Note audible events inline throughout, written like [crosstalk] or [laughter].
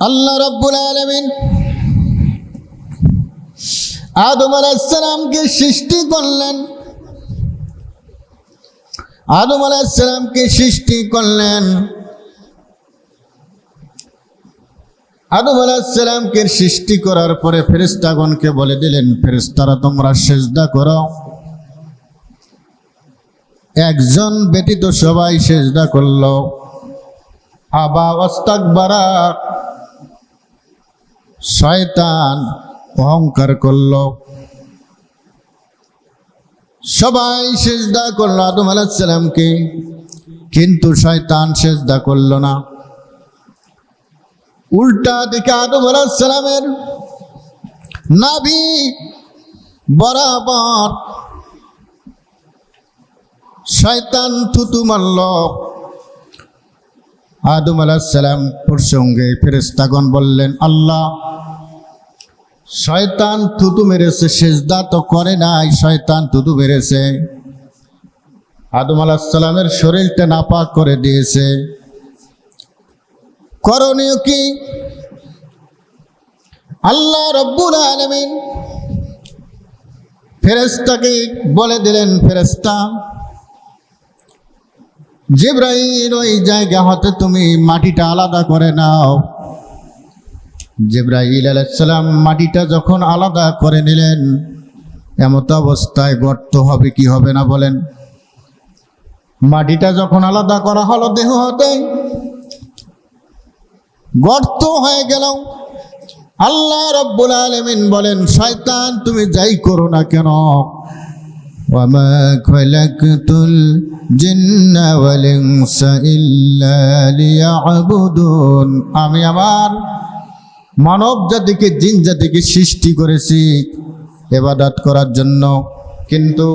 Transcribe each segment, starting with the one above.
আল্লাহ রব্বুল আলমিন আদম আলাইসালামকে সৃষ্টি করলেন। আদম আলাইসালামকে সৃষ্টি করলেন। আদম আলাইসালামকে সৃষ্টি করার পরে ফেরেস্তাগণকে বলে দিলেন ফেরেস্তারা তোমরা সেজদা করো। একজন ব্যতীত সবাই সেজদা করল। আবা অস্তাকবারা শয়তান অহংকার করল। সবাই সেজদা করল আদম আলাহিসাল্লামকে কিন্তু শয়তান সেজদা করল না। উল্টা দিকে আদম আলাহিসাল্লামের নাভি বরাবর শয়তান থুতু মারল। আদম আলাহিসাল্লাম প্রসঙ্গে ফেরেস্তাগণ বললেন, আল্লাহ, শয়তান থুতু মেরেছে, সেজদা তো করে নাই, শয়তান থুতু মেরেছে। আদম আলাহিসাল্লামের শরীরটা নাপাক করে দিয়েছে। করণীয় কি? আল্লাহ রব্বুল আলমিন ফেরেস্তাকে বলে দিলেন ফেরেস্তা জিব্রাইল, ওই জায়গা হতে তুমি মাটিটা আলাদা করে নাও। জিব্রাইল আলাইসালাম মাটিটা যখন আলাদা করে নিলেন, এমত অবস্থায় গর্ত হবে কি হবে না বলেন। মাটিটা যখন আলাদা করা হলো, দেহ হতে গর্ত হয়ে গেল। আল্লাহ রব্বুল আলমিন বলেন, শয়তান, তুমি যাই করো না কেন? وما خلقت الجن والإنس إلا ليعبدون আমি আমার মানব জাতিকে জিন জাতিকে সৃষ্টি করেছি এবাদত করার জন্য কিন্তু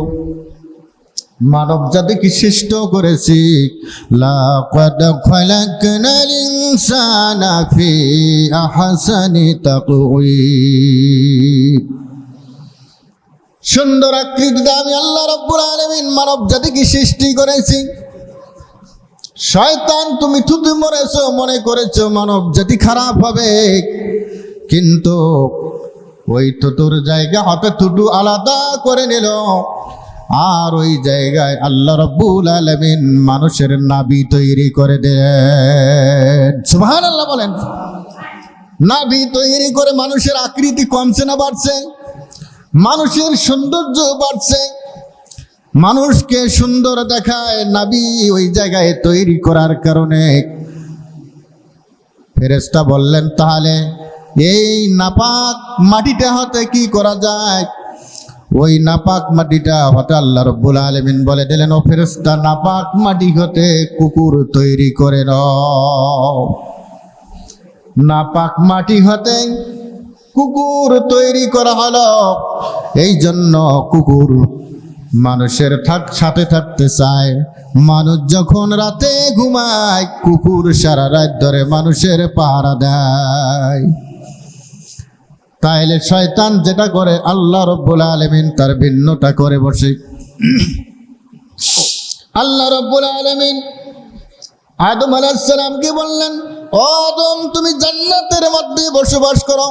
মানব জাতিকে সৃষ্ট করেছি লাকাদ খালাকনাল ইনসানা ফি আহসানি তাকওয়িম সুন্দর আকৃতিতে আমি আল্লাহ রব্বুল আলমিন মানব জাতিকে সৃষ্টি করেছি। শয়তান, তুমি থুতু মরেছ, মনে করেছ মানব জাতি খারাপ হবে। কিন্তু ওই থুতুর জায়গা হাতে থুটু আলাদা করে নিল। আর ওই জায়গায় আল্লাহ রব্বুল আলমিন মানুষের নাবি তৈরি করে দেন সুহান আল্লাহ বলেন। নাবি তৈরি করে মানুষের আকৃতি কমছে না বাড়ছে? মানুষের সৌন্দর্য বাড়ছে। মানুষকে সুন্দর দেখায় নাবি ওই জায়গায় তৈরি করার কারণে। ফেরেস্তা বললেন, তাহলে এই নাপাক মাটিটা হতে কি করা যায়? ওই নাপাক মাটিটা হতে আল্লাহ রব্বুল আলমিন বলে দিলেন, ও ফেরেস্তা নাপাক মাটি হতে কুকুর তৈরি করে নাপাক মাটি হতে কুকুর তৈরি করা হলো। এই জন্য কুকুর মানুষের থাক, সাথে থাকতে চায়। মানুষ যখন রাতে ঘুমায়, কুকুর সারা রাত ধরে মানুষের পাহারা দেয়। তাইলে শয়তান যেটা করে, আল্লাহ রব্বুল আলমিন তার ভিন্নটা করে বসে। আল্লাহ রব্বুল আলমিন আদম আলাহিসামকে বললেন, ও আদম, তুমি জান্নাতের মধ্যে বসবাস করো।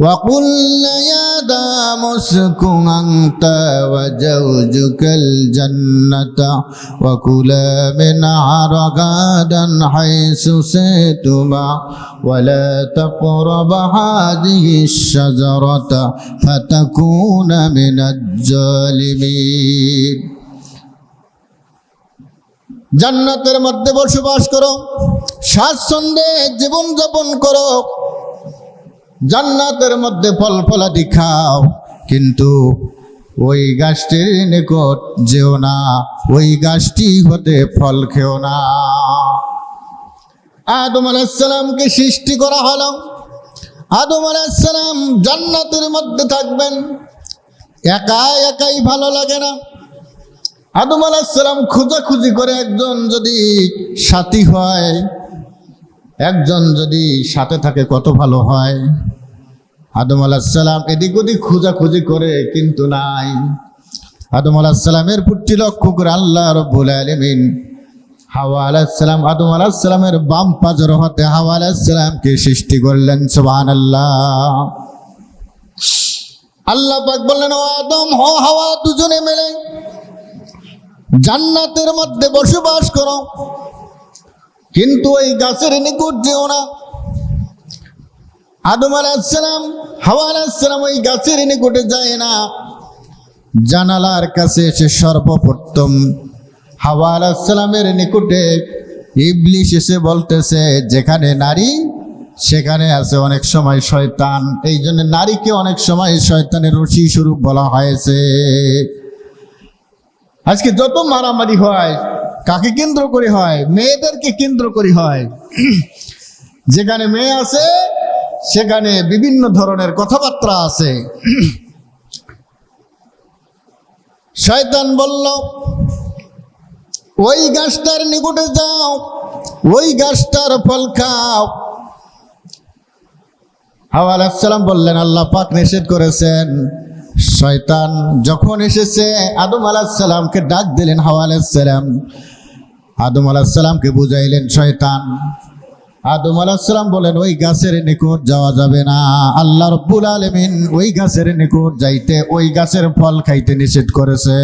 وقلنا يا آدم اسكن أنت وزوجك الجنة وكلا منها رغدا حيث شئتما ولا تقربا هذه الشجرة فتكون من الظالمين জান্নাতের মধ্যে বসবাস করো স্বাচ্ছন্দ্যে জীবন যাপন করো জান্নাতের মধ্যে ফল ফলাদি খাও, কিন্তু ওই গাছটির নিকট যেও না, ওই গাছটি হতে ফল খেও না। আদম আলাইসালামকে সৃষ্টি করা হলো। আদম আলাইসালাম জান্নাতের মধ্যে থাকবেন। একা একাই ভালো লাগে না। আদম আলাইসালাম খোঁজাখুঁজি করে একজন যদি সাথী হয় একজন যদি সাথে থাকে কত ভালো হয়? আদম আলাহিসাল্লাম এদিক ওদিক খোঁজাখুঁজি করে কিন্তু নাই। আদম আলাহিসাল্লামের পুট্টি লক্ষ্য করে আল্লাহ রব্বুল আলমিন হাওয়া আলাইসালাম আদম আলাইসালামের বাম পাজর হতে হাওয়া আলাইসালামকে সৃষ্টি করলেন সুবহান আল্লাহ আল্লাহ পাক বললেন, ও আদম, হ, হাওয়া দুজনে মিলে জান্নাতের মধ্যে বসবাস করো। কিন্তু ওই গাছের নিকট যেও না। আদম আলাইসালাম হাওয়া আলাইসালাম ওই গাছের নিকটে যায় না। জানালার কাছে এসে সর্বপ্রথম হাওয়া আলাইসালামের নিকটে ইবলিশ এসে বলতেছে, যেখানে নারী, সেখানে আছে অনেক সময় শয়তান। এই জন্য নারীকে অনেক সময় শয়তানের রশি স্বরূপ বলা হয়েছে। আজকে যত মারামারি হয় কাকে কেন্দ্র করে হয়? মেয়েদেরকে কেন্দ্র করে হয়। যেখানে মেয়ে আছে, সেখানে বিভিন্ন ধরনের কথাবার্তা আছে। শয়তান বলল, ওই গাছটার নিকটে যাও, ওই গাছটার ফল খাও। হাওয়া আলাইসালাম বললেন, আল্লাহ পাক নিষেধ করেছেন। শয়তান যখন এসেছে, আদম আলাহিসাল্লামকে ডাক দিলেন হাওয়া আদম আলাহিসাল্লামকে বুঝাইলেন শয়তান। আদম আলাহিসাল্লাম বলেন, ওই গাছের নিকট যাওয়া যাবে না। আল্লাহ রব্বুল আলমিন ওই গাছের নিকট যাইতে ওই গাছের ফল খাইতে নিষেধ করেছে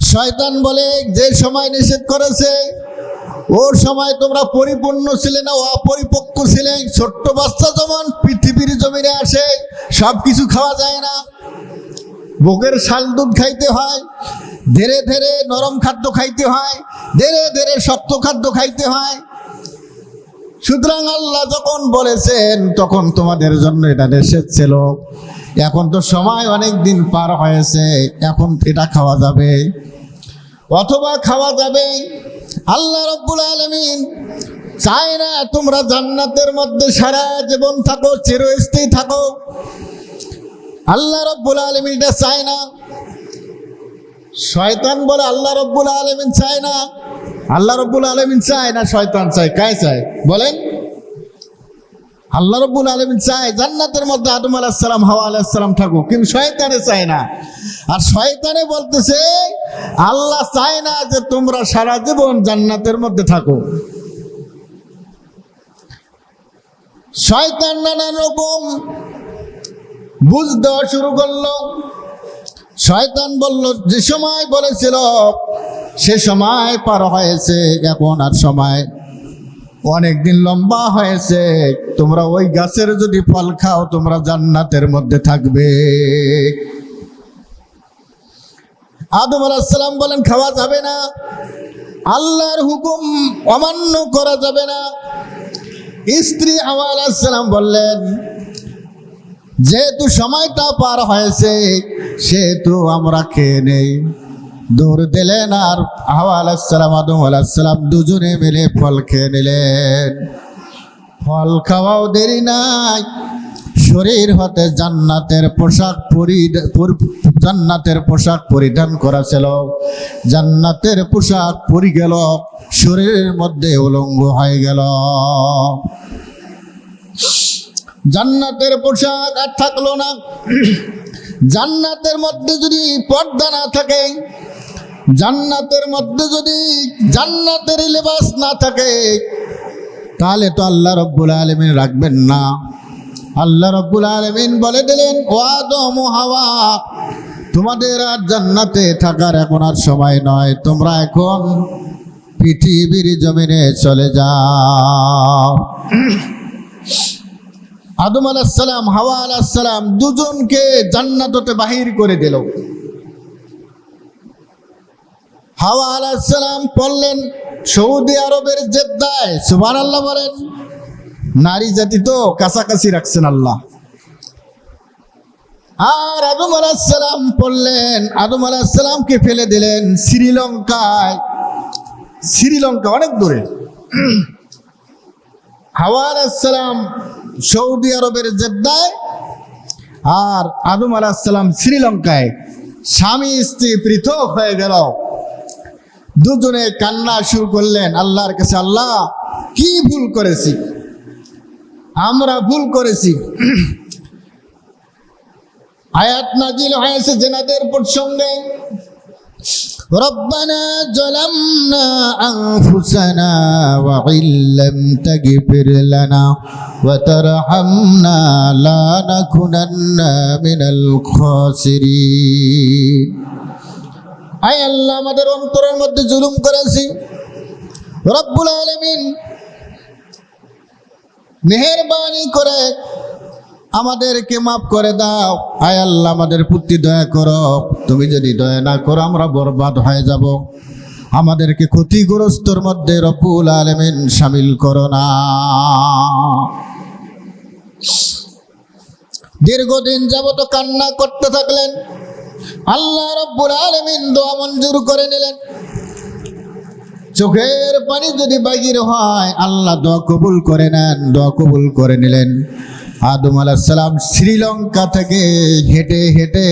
শয়তান বলে, যে সময় নিষেধ করেছে, ওর সময় তোমরা পরিপূর্ণ ছিলে না, অপরিপক্ক ছিলে। ছোট্ট বাচ্চা যেমন পৃথিবীর জমিনে আসে সব কিছু খাওয়া যায় না। বুকের শাল দুধ খাইতে হয়, ধীরে ধীরে নরম খাদ্য খাইতে হয়, ধীরে ধীরে শক্ত খাদ্য খাইতে হয়। সুতরাং আল্লাহ যখন বলেছেন, তখন তোমাদের জন্য এটা নিষেধ ছিল। এখন তো সময় অনেক দিন পার হয়েছে, এখন এটা খাওয়া যাবে। অথবা খাওয়া যাবে। আল্লাহ রব্বুল আলমিন চায় না তোমরা জান্নাতের মধ্যে সারা জীবন থাকো, চিরস্থায়ী থাকো। আল্লাহ রব্বুল আলমিন এটা চায় না। শয়তান বলে আল্লাহ রব্বুল আলমিন চায় না। আল্লাহ রব্বুল আলমিন চায় না, শয়তান চায়। কায় চায়? বলেন। আল্লাহ রব্বুল আলমিন চায় জান্নাতের মধ্যে আদম আলাহিসাল্লাম হাওয়া আলাহিসাল্লাম থাকুক, কিন্তু শয়তানে চায় না। আর শয়তানে বলতেছে, আল্লাহ চায় না যে তোমরা সারা জীবন জান্নাতের মধ্যে থাকো। শয়তান নানান রকম বুঝ দেওয়া শুরু করল। শয়তান বলল, যে সময় বলেছিল, সে সময় পার হয়েছে, এখন আর সময় অনেক দিন লম্বা হয়েছে। তোমরা ওই গাছের যদি ফল খাও, তোমরা জান্নাতের মধ্যে থাকবে। আদম আলাহিসাল্লাম বলেন, খাওয়া যাবে না। আল্লাহর হুকুম অমান্য করা যাবে না। স্ত্রী হাওয়া আলাহিসাল্লাম বললেন যেহেতু সময়টা পার হয়েছে, সেহেতু আমরা খেয়ে নেই। দৌড় দিলেন আর হাওয়া আলাহিসাল্লাম আদম আলাহিসাল্লাম দুজনে মিলে ফল খেয়ে নিলেন। ফল খাওয়াও দেরি নাই। শরীর হতে জান্নাতের পোশাক জান্নাতের পোশাক পরিধান করা ছিল। জান্নাতের পোশাক পরি গেল, শরীরের মধ্যে উলঙ্গ হয়ে গেল। জান্নাতের পোশাক আর থাকল না। জান্নাতের মধ্যে যদি পর্দা না থাকে, জান্নাতের মধ্যে যদি জান্নাতের লেবাস না থাকে, তাহলে তো আল্লাহ রব্বুল আলমিন রাখবেন না। আল্লাহ রব্বুল আলমিন বলে দিলেন, ও আদম ও হাওয়া, তোমাদের আর জান্নাতে থাকার এখন আর সময় নয়। তোমরা এখন পৃথিবীর জমিনে চলে যাও। আদম আলাহিসাল্লাম হাওয়া আলাহিসাল্লাম দুজনকে জান্নাততে বাহির করে দিল। হাওয়া আলাহিসাল্লাম পড়লেন সৌদি আরবের জেদ্দায় সুবান আল্লাহ বলেন, নারী জাতি তো কাছাকাছি রাখছেন আল্লাহ। আর আদম আলাহিসাল্লাম পড়লেন, আদম আলাহিসাল্লামকে ফেলে দিলেন শ্রীলঙ্কায়। শ্রীলঙ্কা অনেক দূরে। হাওয়া আলাহিসাল্লাম সৌদি আরবের জেদ্দায় আর আদম আলাহিসাল্লাম শ্রীলঙ্কায় স্বামী স্ত্রী পৃথক হয়ে গেল। দুজনে কান্না শুরু করলেন, আল্লাহর কাছে, আল্লাহ, কি ভুল করেছি? আমরা ভুল করেছি। [clears throat] আয়াত নাজিল হয়েছে জেনাদের প্রসঙ্গে। ربنا ظلمنا أنفسنا وإن لم تغفر لنا وترحمنا لا نكونن من الخاسرين আয় আল্লাহ আমাদের অন্তরের মধ্যে জুলুম করেছি রব্বুল আলমিন মেহরবানি করে আমাদেরকে মাফ করে দাও। আয় আল্লাহ, আমাদের প্রতি দয়া করো। তুমি যদি দয়া না করো, আমরা বরবাদ হয়ে যাব। আমাদেরকে ক্ষতিগ্রস্তর মধ্যে রব্বুল আলমিন সামিল করো না। দীর্ঘদিন যাবত কান্না করতে থাকলেন। আল্লাহ রব্বুল আলমিন দোয়া মঞ্জুর করে নিলেন। চোখের পানি যদি বাগির হয়, আল্লাহ দোয়া কবুল করে নেন, দোয়া কবুল করে নিলেন। আদম আলাহিসাল্লাম শ্রীলঙ্কা থেকে হেঁটে হেঁটে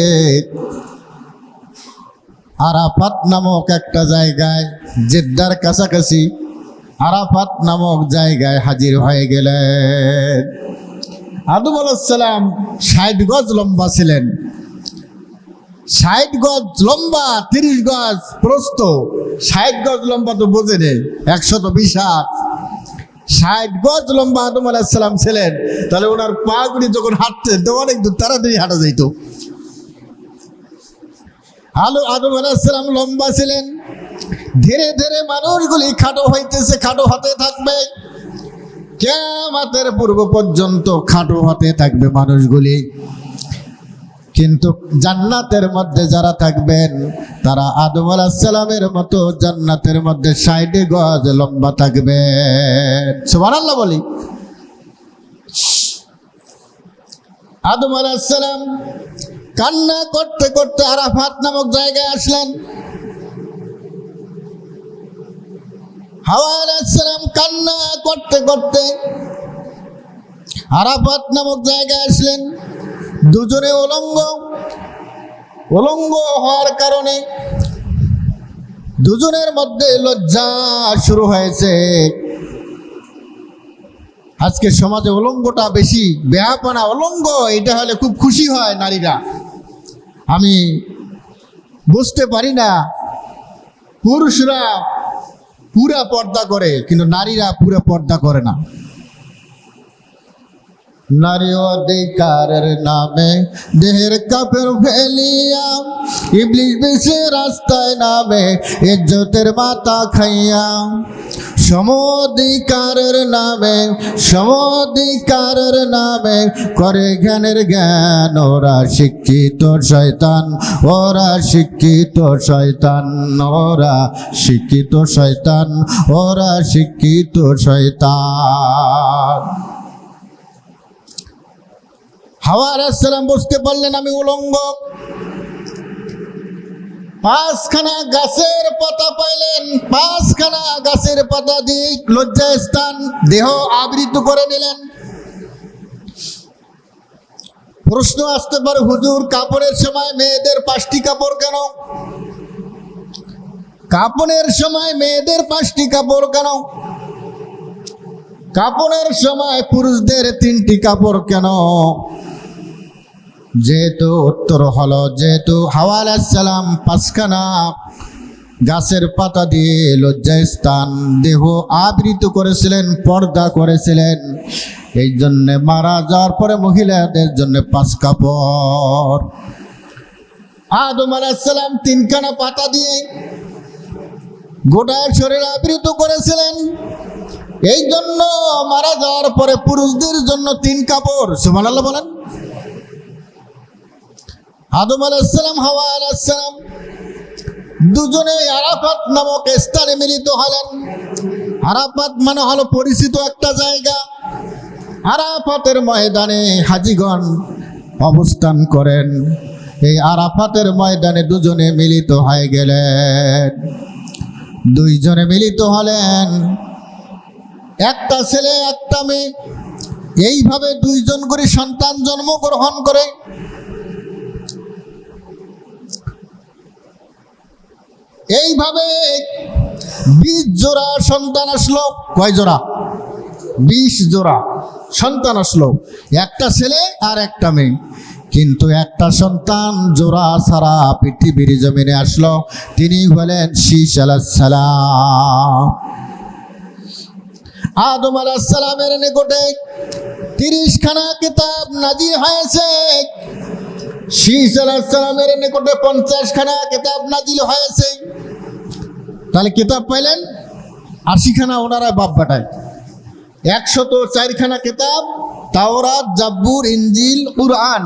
আরাফাত নামক একটা জায়গায়, জেদ্দার কাছাকাছি আরাফাত নামক জায়গায় হাজির হয়ে গেলেন। আদম আলাহিসাল্লাম ষাট গজ লম্বা ছিলেন। ষাট গজ লম্বা, তিরিশ গজ প্রস্ত ষাট গজ লম্বা তো বোঝে নেই একশত বিশ হাত। ষাট গজ লম্বা আদম আলাহিসাল্লাম ছিলেন। তাহলে ওনার পা গুলি যখন হাঁটতেন তো অনেক দূর তাড়াতাড়ি হাঁটা যাইতো। আলো আদম আলাহিসাল্লাম লম্বা ছিলেন। ধীরে ধীরে মানুষগুলি খাটো হইতেছে, খাটো হতে থাকবে। কেমাতের পূর্ব পর্যন্ত খাটো হতে থাকবে মানুষগুলি কিন্তু জান্নাতের মধ্যে যারা থাকবেন, তারা আদম আলাহিসাল্লামের মতো জান্নাতের মধ্যে সাইডে গজ লম্বা থাকবে। সুবহানাল্লাহ বলি। আদম আলাহিসাল্লাম কান্না করতে করতে আরাফাত নামক জায়গায় আসলেন। হাওয়া আলাহিসাল্লাম কান্না করতে করতে আরাফাত নামক জায়গায় আসলেন। দুজনে উলঙ্গ। উলঙ্গ হওয়ার কারণে দুজনের মধ্যে লজ্জা শুরু হয়েছে। আজকে সমাজে অলঙ্গটা বেশি বেহাপনা অলঙ্গ এটা হলে খুব খুশি হয় নারীরা। আমি বুঝতে পারি না, পুরুষরা পুরা পর্দা করে, কিন্তু নারীরা পুরা পর্দা করে না। নারী অধিকারের নামে দেহের কাপড় ফেলিয়া ইবলিশ বেশে রাস্তায় নামে ইজ্জতের মাথা খাইয়া। সমধিকারের নামে সমধিকারের নামে করে জ্ঞানের জ্ঞান, ওরা শিক্ষিত শয়তান, ওরা শিক্ষিত শয়তান, ওরা শিক্ষিত শয়তান, ওরা শিক্ষিত শয়তান। হাওয়া আলাইসালাম বুঝতে পারলেন আমি উলঙ্গ। পাঁচখানা গাছের পাতা পাইলেন, পাঁচখানা গাছের পাতা দিয়ে লজ্জা স্থান দেহ আবৃত করে নিলেন। প্রশ্ন আসতে পারে, হুজুর, কাপড়ের সময় মেয়েদের পাঁচটি কাপড় কেন? কাপড়ের সময় মেয়েদের পাঁচটি কাপড় কেন? কাপড়ের সময় পুরুষদের তিনটি কাপড় কেন? যেহেতু উত্তর হলো, যেহেতু হাওয়া সালাম পাঁচখানা গাছের পাতা দিয়ে লজ্জা স্থান দেহ আবৃত করেছিলেন, পর্দা করেছিলেন, এই জন্যে মারা যাওয়ার পরে মহিলাদের জন্য পাঁচ কাপড়। আদম আলাহিসাল্লাম তিনখানা পাতা দিয়ে গোটা শরীর আবৃত করেছিলেন। এই জন্য মারা যাওয়ার পরে পুরুষদের জন্য তিন কাপড়। সুবহানাল্লাহ বলেন। আদম আলাইসালাম হাওয়া আলাইসালাম দুজনে আরাফাত নামক স্থানে মিলিত হলেন। আরাফাত মানে হলো পরিচিত একটা জায়গা। আরাফাতের ময়দানে হাজিগণ অবস্থান করেন। এই আরাফাতের ময়দানে দুজনে মিলিত হয়ে গেলেন। দুইজনে মিলিত হলেন। একটা ছেলে, একটা মেয়ে। এইভাবে দুইজন করে সন্তান জন্মগ্রহণ করে এইভাবে বিশ জোড়া সন্তান আসলো। কয় জোড়া? বিশ জোড়া সন্তান আসলো। একটা ছেলে আর একটা মেয়ে। কিন্তু একটা সন্তান জোড়া সারা পৃথিবীর জমিনে আসলো। তিনি হলেন শীষ আলাহালাম আদম আলাহালামের নিকটে তিরিশ খানা কিতাব নাজির হয়েছে। শীষ আলাহালামের নিকটে পঞ্চাশ খানা কিতাব নাজিল হয়েছে। তাহলে কিতাব পাইলেন? আশিখানা ওনারা বাপ বাটায়। একশত চারখানা কিতাব, তাওরাত, জাব্বুর ইঞ্জিল কুরআন।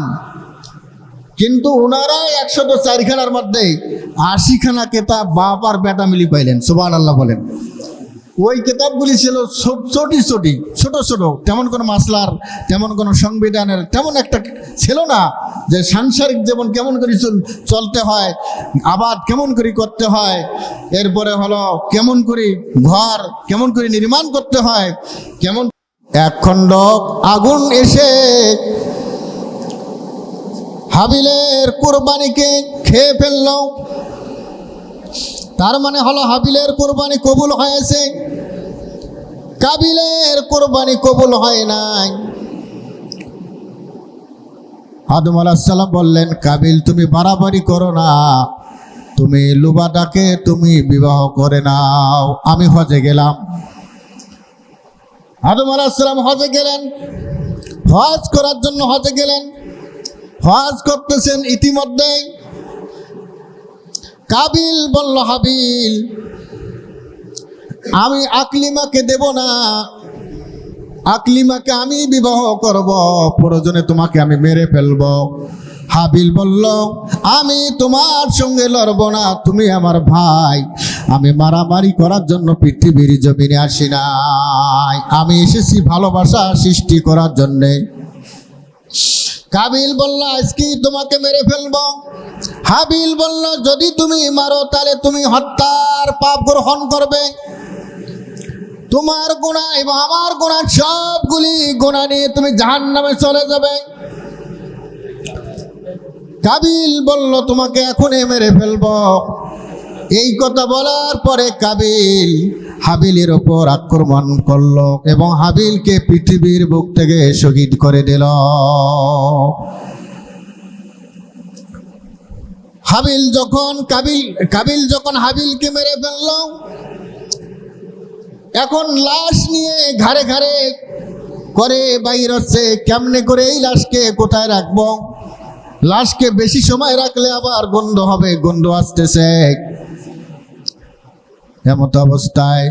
কিন্তু ওনারা একশত চারখানার মধ্যে আশিখানা কেতাব বাপ আর বেটা মিলি পাইলেন সুবান আল্লাহ বলেন। ওই কিতাবগুলি ছিল ছোটি ছোটি ছোট ছোট, তেমন কোনো মাসলার, তেমন কোনো সংবিধানের, তেমন একটা ছিল না যে সাংসারিক জীবন কেমন করে চল- চলতে হয়, আবাদ কেমন করে করতে হয়, এরপরে হলো কেমন করে ঘর কেমন করে নির্মাণ করতে হয়, কেমন এক খণ্ড আগুন এসে হাবিলের কোরবানিকে খেয়ে ফেলল তার মানে হলো হাবিলের কোরবানি কবুল হয়েছে। কাবিলের কোরবানি কবুল হয় নাই। আদম আলাহিসাল্লাম বললেন, কাবিল, তুমি বাড়াবাড়ি করো না। তুমি লুবাদাকে তুমি বিবাহ করে নাও। আমি হজে গেলাম। আদম আলাহিসাল্লাম হজে গেলেন। হজ করার জন্য হজে গেলেন। হজ করতেছেন ইতিমধ্যে কাবিল বলল, হাবিল, আমি আকলিমাকে দেব না। আকলিমাকে আমি বিবাহ করব প্রয়োজনে তোমাকে আমি মেরে ফেলব। হাবিল বলল, আমি তোমার সঙ্গে লড়ব না, তুমি আমার ভাই। আমি মারামারি করার জন্য পৃথিবীর জমিনে আসি নাই। আমি এসেছি ভালোবাসা সৃষ্টি করার জন্যে। কাবিল বলল আজকে তোমাকে মেরে ফেলব? হাবিল বলল, যদি তুমি মারো, তাহলে তুমি হত্যার পাপ গ্রহণ করবে। তোমার গুণা এবং আমার গুণা সবগুলি গুণা নিয়ে তুমি জাহান নামে চলে যাবে। কাবিল বলল, তোমাকে এখনই মেরে ফেলব। এই কথা বলার পরে কাবিল হাবিলের ওপর আক্রমণ করল এবং হাবিলকে পৃথিবীর বুক থেকে শহীদ করে দিল। হাবিল যখন কাবিল কাবিল যখন হাবিলকে মেরে ফেলল, এখন লাশ নিয়ে ঘাড়ে ঘাড়ে করে বাইর হচ্ছে কেমনে করে এই লাশকে কোথায় রাখব? লাশকে বেশি সময় রাখলে আবার গন্ধ হবে, গন্ধ আসতেছে। এমত অবস্থায়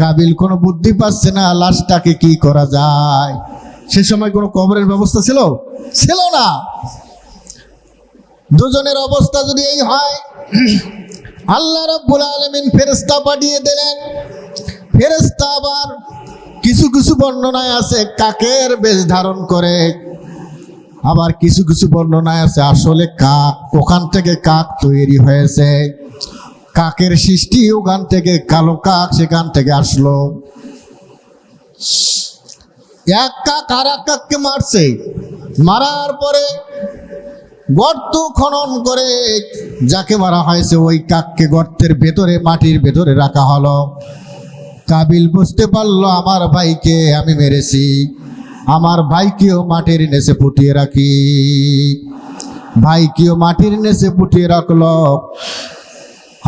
কাবিল কোনো বুদ্ধি পাচ্ছে না, লাশটাকে কি করা যায়? সে সময় কোনো কবরের ব্যবস্থা ছিল? ছিল না। দুজনের অবস্থা যদি এই হয়, আল্লাহ রব্বুল আলমিন ফেরেস্তা পাঠিয়ে দিলেন। ফেরেস্তা আবার কিছু কিছু বর্ণনায় আছে, কাকের বেশ ধারণ করে। আবার কিছু কিছু বর্ণনায় আছে, আসলে কাক, ওখান থেকে কাক তৈরি হয়েছে। কাকের সৃষ্টি ওখান থেকে, কালো কাক সেখান থেকে আসলো। এক কাক আর এক কাককে মারছে। মারার পরে গর্ত খনন করে যাকে মারা হয়েছে, ওই কাককে গর্তের ভেতরে, মাটির ভেতরে রাখা হলো। কাবিল বুঝতে পারল, আমার ভাইকে আমি মেরেছি। আমার ভাইকেও মাটির নেচে পুটিয়ে রাখি। ভাইকেও মাটির নেচে পুটিয়ে রাখল।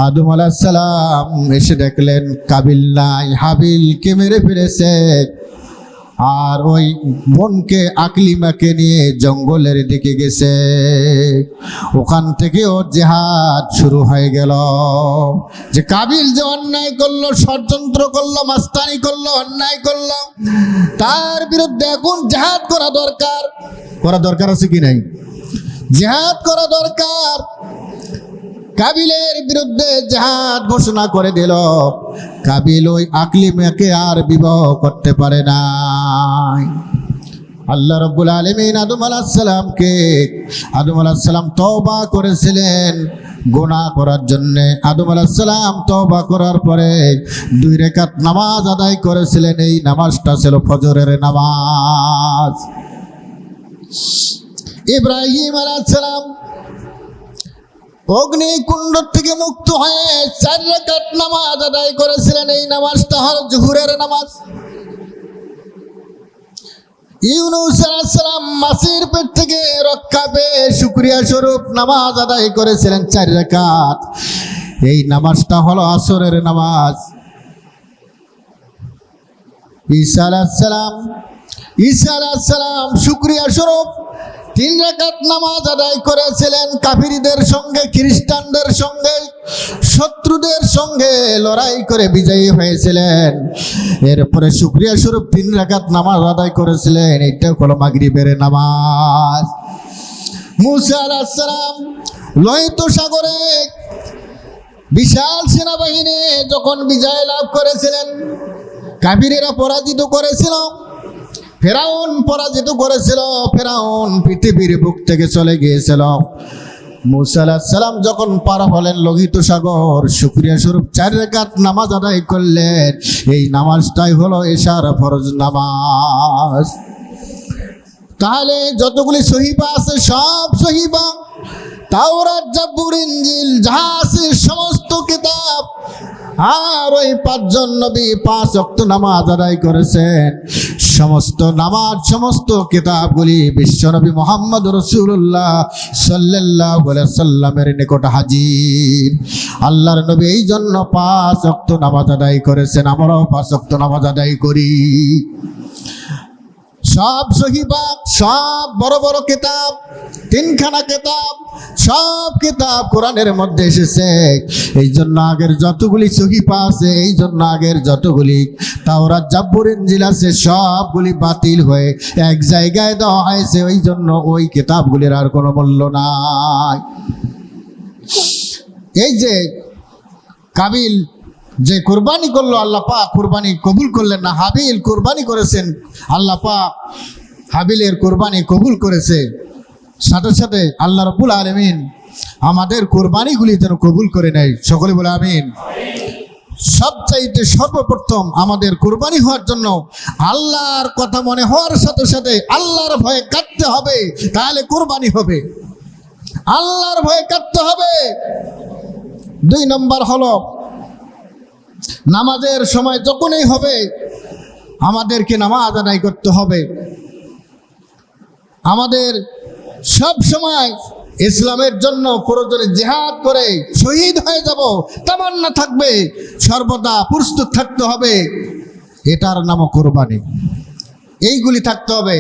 আদম আলাহিসাল্লাম এসে দেখলেন কাবিল নাই হাবিলকে মেরে ফেলেছে? আর ওই বোনকে আকলিমাকে নিয়ে জঙ্গলের দিকে গেছে। ওখান থেকে ওর জেহাদ শুরু হয়ে গেল। যে কাবিল যে অন্যায় করল ষড়যন্ত্র করল মাস্তানি করল অন্যায় করল তার বিরুদ্ধে এখন জেহাদ করা দরকার। করা দরকার আছে কি নাই? জেহাদ করা দরকার। কাবিলের বিরুদ্ধে জাহাদ ঘোষণা করে দিল। কাবিল ওই আকলিমাকে আর বিবাহ করতে পারে না আল্লাহ রব্বুল আলমিন আদম আলাহিসাল্লামকে আদম আলাহিসাল্লাম তওবা করেছিলেন গোনা করার জন্যে। আদম আলাহিসাল্লাম তবা করার পরে দুই রেখাত নামাজ আদায় করেছিলেন। এই নামাজটা ছিল ফজরের নামাজ। ইব্রাহিম আলাহিসাল্লাম অগ্নিকুণ্ড থেকে মুক্ত হয়ে চার রেখাত নামাজ আদায় করেছিলেন এই নামাজটা হল জুহুরের নামাজ। ইউনুস সালাম মাসির পেট থেকে রক্ষা পেয়ে শুক্রিয়া স্বরূপ নামাজ আদায় করেছিলেন চার রাকাত। এই নামাজটা হলো আসরের নামাজ। ঈসা আলাহিসাল্লাম ঈসা আলাহিসাল্লাম শুক্রিয়া স্বরূপ তিন রাকাত নামাজ আদায় করেছিলেন কাফিরদের সঙ্গে, খ্রিস্টানদের সঙ্গে, শত্রুদের সঙ্গে লড়াই করে বিজয়ী হয়েছিলেন। এরপরে শুক্রিয়া স্বরূপ তিন রাকাত নামাজ আদায় করেছিলেন। এইটা হলো মাগরিবের নামাজ। মুসা আলাহিসাল্লাম লোহিত সাগরে বিশাল সেনাবাহিনী যখন বিজয় লাভ করেছিলেন কাবিরেরা পরাজিত করেছিল। ফেরাউন পরাজিত করেছিল, ফেরাউন পৃথিবীর বুক থেকে চলে গিয়েছিল। মুসা সালাম যখন পার হলেন লোহিত সাগর শুক্রিয়া স্বরূপ চার রেখাত নামাজ আদায় করলেন। এই নামাজটাই হলো এশার ফরজ নামাজ। তাহলে যতগুলি সহিবা আছে, সব সহিবা। তাওরাত, জাব্বুর ইনজিল যাহা আছে সমস্ত কিতাব। আর ওই পাঁচজন নবী পাঁচ অক্ত নামাজ আদায় করেছেন। সমস্ত নামাজ, সমস্ত কিতাবগুলি বিশ্বনবী মোহাম্মদ রসুল্লাহ সাল্লাহ সাল্লামের নিকট হাজির। আল্লাহর নবী এই জন্য পাঁচ অক্ত নামাজ আদায় করেছেন, আমরাও পাঁচ অক্ত নামাজ আদায় করি। সব সহিবা সব বড় বড় কিতাব, তিনখানা কিতাব, সব কিতাব কোরআনের মধ্যে এসেছে। এই জন্য আগের যতগুলি সহিফা আছে এই জন্য আগের যতগুলি তাওরা জাব্বুর ইঞ্জিল আছে, সবগুলি বাতিল হয়ে এক জায়গায় দেওয়া হয়েছে। ওই জন্য ওই কিতাবগুলির আর কোনো মূল্য নাই। এই যে কাবিল যে কোরবানি করল, আল্লাহ পাক কোরবানি কবুল করলেন না, হাবিল কোরবানি করেছেন, আল্লাহ পাক হাবিলের কোরবানি কবুল করেছে। সাথে সাথে আল্লাহ রবুল আলমিন আমাদের কোরবানিগুলি যেন কবুল করে নেয়। সকলে বলে আমিন। সবচাইতে সর্বপ্রথম আমাদের কোরবানি হওয়ার জন্য আল্লাহর কথা মনে হওয়ার সাথে সাথে আল্লাহর ভয়ে কাটতে হবে, তাহলে কোরবানি হবে। আল্লাহর ভয়ে কাটতে হবে। দুই নম্বর হলো নামাজের সময় যখনই হবে, আমাদেরকে নামাজ আদায় করতে হবে। আমাদের সব সময় ইসলামের জন্য প্রয়োজনে জেহাদ করে শহীদ হয়ে যাব, তামান্না থাকবে, সর্বদা প্রস্তুত থাকতে হবে। এটার নামও কোরবানি। এইগুলি থাকতে হবে।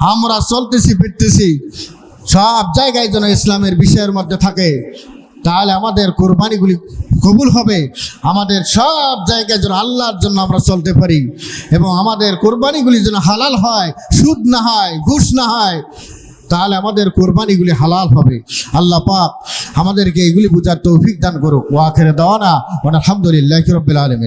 আমরা চলতেছি, ফিরতেছি, সব জায়গায় যেন ইসলামের বিষয়ের মধ্যে থাকে। তাহলে আমাদের কোরবানিগুলি কবুল হবে। আমাদের সব জায়গায় যেন আল্লাহর জন্য আমরা চলতে পারি এবং আমাদের কোরবানিগুলি যেন হালাল হয়, সুদ না হয়, ঘুষ না হয়, তাহলে আমাদের কোরবানিগুলি হালাল হবে। আল্লাহ পাক আমাদেরকে এগুলি বোঝার তৌফিক দান করুক। ওয়াখের দেওয়ানা আলহামদুলিল্লাহ রবিল আলমী